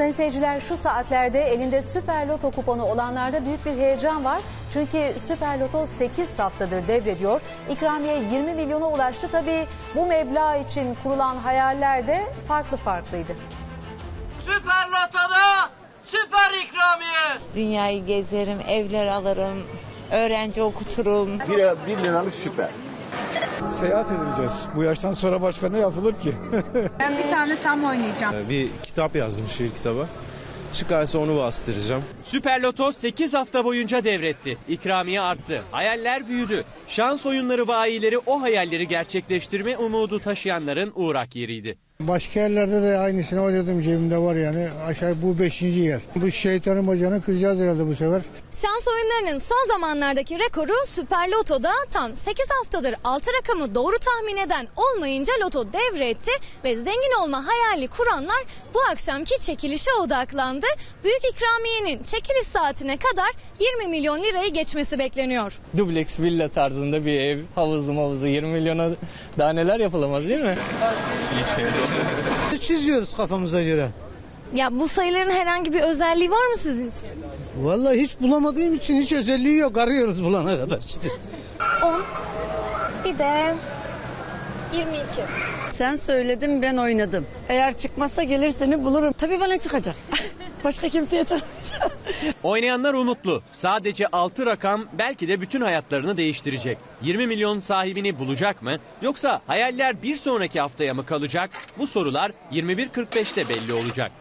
Sayın seyirciler şu saatlerde elinde Süper Loto kuponu olanlarda büyük bir heyecan var. Çünkü Süper Loto 8 haftadır devrediyor. İkramiye 20 milyona ulaştı. Tabii bu meblağ için kurulan hayaller de farklı farklıydı. Süper Loto'da süper ikramiye. Dünyayı gezerim, evler alırım, öğrenci okuturum. Bir, bir liralık süper. Seyahat edeceğiz. Bu yaştan sonra başka ne yapılır ki? Ben bir tane tam oynayacağım. Bir kitap yazdım şiir kitabı. Çıkarsa onu bastıracağım. Süper Loto 8 hafta boyunca devretti. İkramiye arttı. Hayaller büyüdü. Şans oyunları bayileri o hayalleri gerçekleştirme umudu taşıyanların uğrak yeriydi. Başka yerlerde de aynısını oynadım cebimde var yani. Aşağı bu beşinci yer. Bu şeytanın bacağını kıracağız herhalde bu sefer. Şans oyunlarının son zamanlardaki rekoru Süper Loto'da tam 8 haftadır 6 rakamı doğru tahmin eden olmayınca Loto devretti ve zengin olma hayali kuranlar bu akşamki çekilişe odaklandı. Büyük ikramiyenin çekiliş saatine kadar 20 milyon lirayı geçmesi bekleniyor. dubleks villa tarzında bir ev, havuzlu mavuzu 20 milyona daha neler yapılamaz değil mi? Çiziyoruz kafamıza göre. Ya bu sayıların herhangi bir özelliği var mı sizin için? Vallahi hiç bulamadığım için hiç özelliği yok. Arıyoruz bulana kadar işte. 10 bir de 22. Sen söyledin ben oynadım. Eğer çıkmazsa gelir seni bulurum. Tabii bana çıkacak. Başka kimseye çıkmayacak. Oynayanlar umutlu. Sadece 6 rakam belki de bütün hayatlarını değiştirecek. 20 milyon sahibini bulacak mı? Yoksa hayaller bir sonraki haftaya mı kalacak? Bu sorular 21.45'te belli olacak.